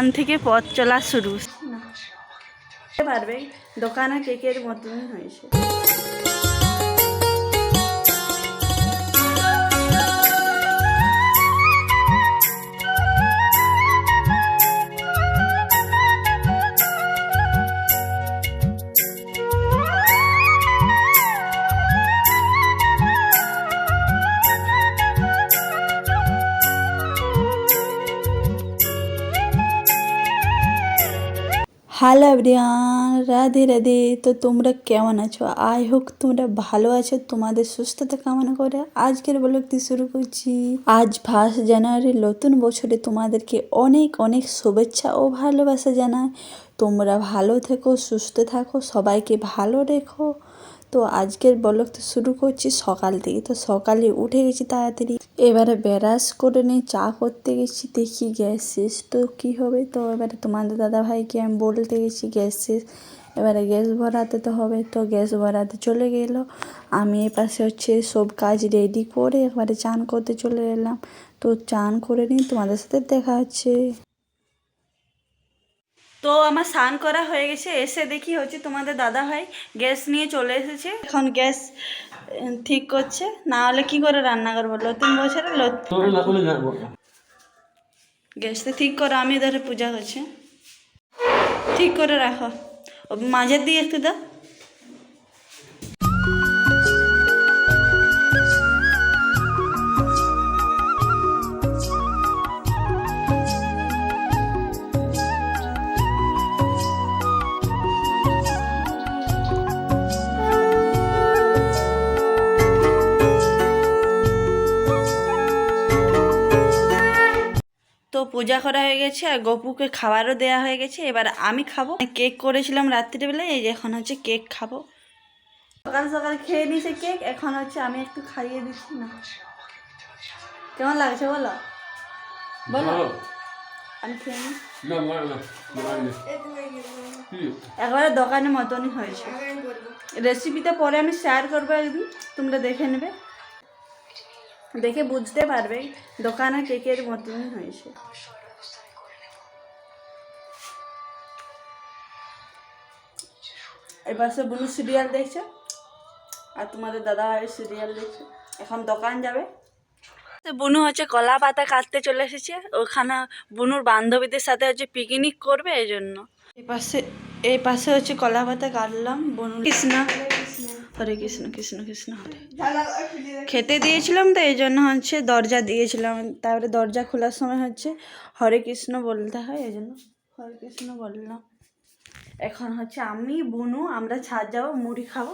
খান থেকে পথ চলা শুরু। পারবে। দোকানে কেকের মতনই হয়েছে। Hello everyone Radhe Radhe. তো তোমরা কেমন আছো? আই হোক তোমরা ভালো আছো, তোমাদের সুস্থতা কামনা করে আজকের ব্লগটি শুরু করছি। আজ ফার্স্ট জানুয়ারির নতুন বছরে তোমাদেরকে অনেক অনেক শুভেচ্ছা ও ভালোবাসা জানায় তোমরা ভালো থেকো, সুস্থ থাকো, সবাইকে ভালো রেখো। তো আজকের ব্লগটা শুরু করছি সকাল থেকে। তো সকালে উঠে গেছি তাড়াতাড়ি। এবারে ব্যারাস করে নিয়ে চা করতে গেছি, দেখি গ্যাস শেষ। তো কী হবে? তো এবারে তোমাদের দাদা ভাইকে আমি বলতে গেছি গ্যাস শেষ। এবারে গ্যাস ভরাতে তো হবে। তো গ্যাস ভরাতে চলে গেল। আমি এ পাশে হচ্ছে সব কাজ রেডি করে একবারে চান করতে চলে এলাম। তো চান করে নিই তোমাদের সাথে দেখা হচ্ছে। তো আমার স্নান করা হয়ে গেছে এসে দেখি হচ্ছে তোমাদের দাদা ভাই গ্যাস নিয়ে চলে এসেছে। এখন গ্যাস ঠিক করছে না হলে কি করে রান্না করব? নতুন বছরে গ্যাস গ্যাসটা ঠিক করো আমি ধরে পূজা করছি। ঠিক করে রাখো। মাঝের দিকে একটু দাও। পূজা করা হয়ে গেছে আর গপুকে খাবারও দেওয়া হয়ে গেছে। এবার আমি খাব। কেক করেছিলাম রাত্রিবেলায় এই যে এখন হচ্ছে কেক খাব। সকাল সকাল খেয়ে নিছে কেক এখন হচ্ছে আমি একটু খাইয়ে দিচ্ছি। না। কেমন লাগছে বলো? বলো। আমি খেয়ে নিই একবারে দোকানের মতনই হয়েছে। রেসিপিটা পরে আমি শেয়ার করব একদিন তোমরা দেখে নেবে। দেখে বুঝতে পারবে দোকানের কেকের মতনই হয়েছে। এবার সে বুনু সিরিয়াল দেখছে আর তোমাদের দাদা ভাই সিরিয়াল দেখছে। এখন দোকান যাবে। তো বুনু হচ্ছে কলা পাতা কাটতে চলে এসেছে। ওখানে বুনুর বান্ধবীদের সাথে হচ্ছে পিকনিক করবে এই জন্য এই পাশে এই পাশে হচ্ছে কলা পাতা কাটলাম বুনু কৃষ্ণ হরে কৃষ্ণ কৃষ্ণ কৃষ্ণ হরে। খেতে দিয়েছিলাম তো এই জন্য হচ্ছে দরজা দিয়েছিলাম। তারপরে দরজা খোলার সময় হচ্ছে হরে কৃষ্ণ বলতে হয় এই জন্য হরে কৃষ্ণ বললাম। এখন হচ্ছে আমি বুনু আমরা ছাদ যাব মুড়ি খাব।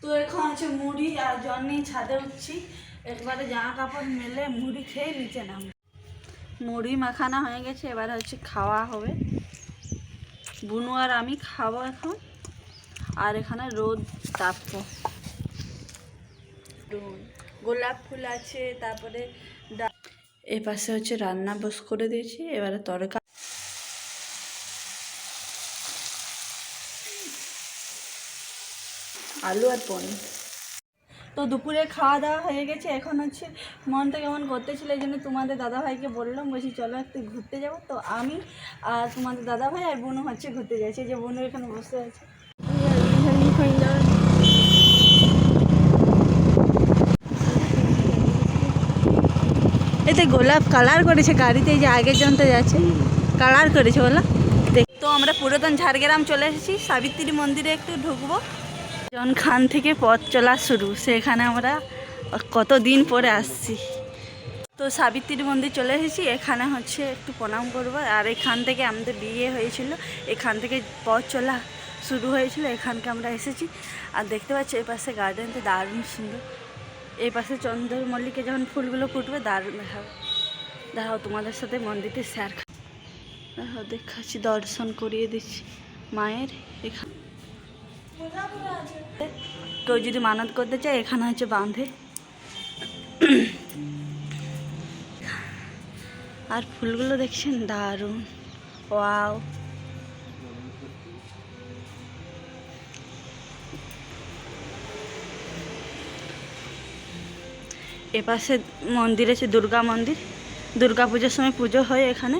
তো এখন হচ্ছে মুড়ি আর জল নিয়ে ছাদে উঠছি। একবারে জামা কাপড় মেলে মুড়ি খেয়ে নিচে নাম মুড়ি মাখানা হয়ে গেছে এবার হচ্ছে খাওয়া হবে। বুনু আর আমি খাব এখন। আর এখানে রোদ তাপবো। গোলাপ ফুল আছে তারপরে এ পাশে হচ্ছে রান্না বস করে দিয়েছি এবারে তরকা আলু আর পনির। তো দুপুরে খাওয়া দাওয়া হয়ে গেছে। এখন হচ্ছে মনটা কেমন করতেছিল এই জন্য তোমাদের দাদাভাইকে বললাম বলছি চলো একটু ঘুরতে যাব। তো আমি আর তোমাদের দাদাভাই আর বোনও হচ্ছে ঘুরতে যাচ্ছে। যে বোনও এখানে বসে আছে। এতে গোলাপ কালার করেছে গাড়িতে যে আগের জনটা যাচ্ছে। কালার করেছে বলো। দেখ তো আমরা পুরাতন ঝাড়গ্রাম চলে এসেছি। সাবিত্রী মন্দিরে একটু ঢুকবো। জন খান থেকে পথ চলা শুরু। সেখানে আমরা কত দিন পরে আসছি? তো সাবিত্রীর মন্দির চলে এসেছি। এখানে হচ্ছে একটু প্রণাম করব। আর এখান থেকে আমাদের বিয়ে হয়েছিল। এখান থেকে পথ চলা শুরু হয়েছিল। এখানকে আমরা এসেছি। আর দেখতে পাচ্ছি, এই পাশে গার্ডেনটা দারুণ সুন্দর। এই পাশে চন্দ্রমল্লিকে যখন ফুলগুলো ফুটবে, দারুণ দেখাবে। দেখাও, তোমাদের সাথে মন্দিরটি দেখো দেখাচ্ছি, দর্শন করিয়ে দিচ্ছি। মায়ের এখানে কেউ যদি মানত করতে চায়, এখানে হচ্ছে বাঁধে। আর ফুলগুলো দেখছেন? দারুণ। ওয়াও। এপাশে মন্দির আছে, দুর্গা মন্দির। দুর্গা পুজোর সময় পুজো হয় এখানে।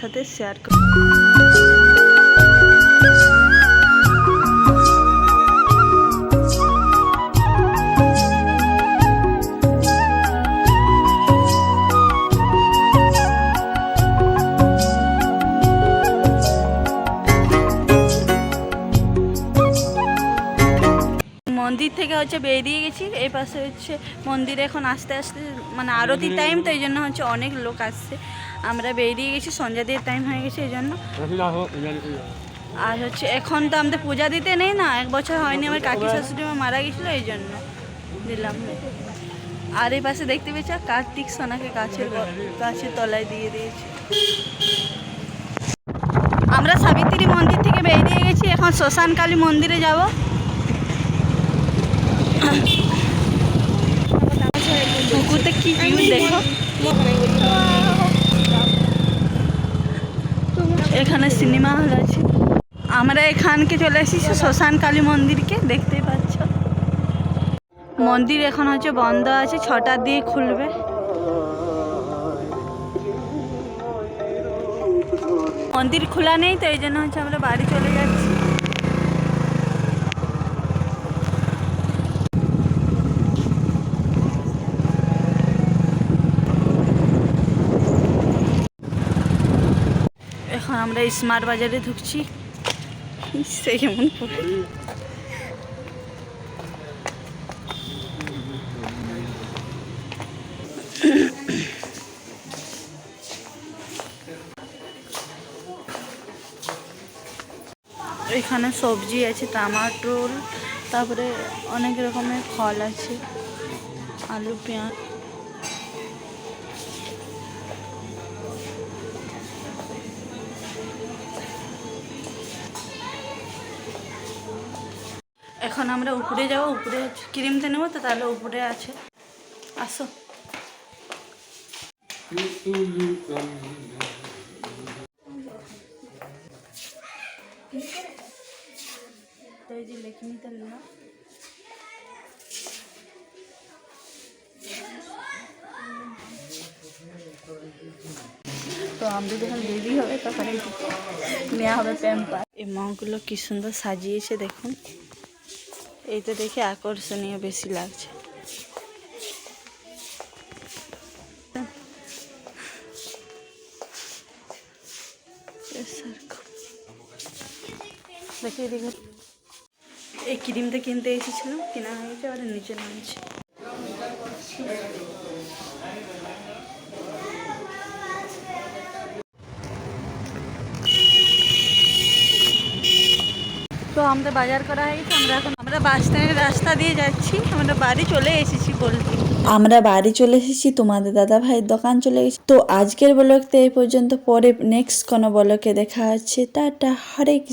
সাথে শেয়ার করি হচ্ছে বেরিয়ে গেছি, এই পাশে হচ্ছে মন্দিরে এখন আস্তে আস্তে মানে আরতির টাইম তো এই জন্য হচ্ছে অনেক লোক আসছে। আমরা বেরিয়ে গেছি, সন্ধ্যা দিয়ে টাইম হয়ে গেছে এই জন্য। আর হচ্ছে এখন তো আমাদের পূজা দিতে নেই না, এক বছর হয়নি, আমার কাকি শাশুড়ি মা মারা গেছিল এই জন্য দিলাম। আর এই পাশে দেখতে পেয়েছ, কার্তিক সোনাকে গাছের গাছের তলায় দিয়ে দিয়েছি। আমরা সাবিত্রী মন্দির থেকে বেরিয়ে গেছি, এখন শ্মশান কালী মন্দিরে যাব। কি এখানে সিনেমা হল আছে। আমরা এখানকে চলে এসেছি শ্মশান কালী মন্দিরকে, দেখতেই পাচ্ছ। মন্দির এখন হচ্ছে বন্ধ আছে ছটার দিয়ে খুলবে। মন্দির খোলা নেই, তো এই জন্য হচ্ছে আমরা বাড়ি চলে যাচ্ছি। এখন আমরা স্মার্ট বাজারে ঢুকছি। সে কেমন এখানে সবজি আছে টমাটোর তারপরে অনেক রকমের ফল আছে আলু পেঁয়াজ। এখন আমরা উপরে যাব, উপরে ক্রিমতে নেব, তো তাহলে উপরে আছে। আসো। তো এই যে লেখে আমাদের যখন বেবি হবে, তখন নেওয়া হবে প্যাম্পার। এই মাগুলো কি সুন্দর সাজিয়েছে, দেখুন। এইটা দেখে আকর্ষণীয় বেশি লাগছে। দেখে এদিকে এই ক্রিমটা কিনতে এসেছিলাম, কেনা হয়ে গেছে নিচে নামছে। তো আমাদের বাজার করা হয়ে গেছে, আমরা এখন আমরা বাস স্ট্যান্ডের রাস্তা দিয়ে যাচ্ছি, আমরা বাড়ি চলে এসেছি বলতে আমরা বাড়ি চলে এসেছি, তোমাদের দাদা ভাইয়ের দোকান চলে গেছি তো আজকের ব্লগতে এই পর্যন্ত, পরে নেক্সট কোনো ব্লকে দেখা আছে টাটা, হরে কৃষ্ণ।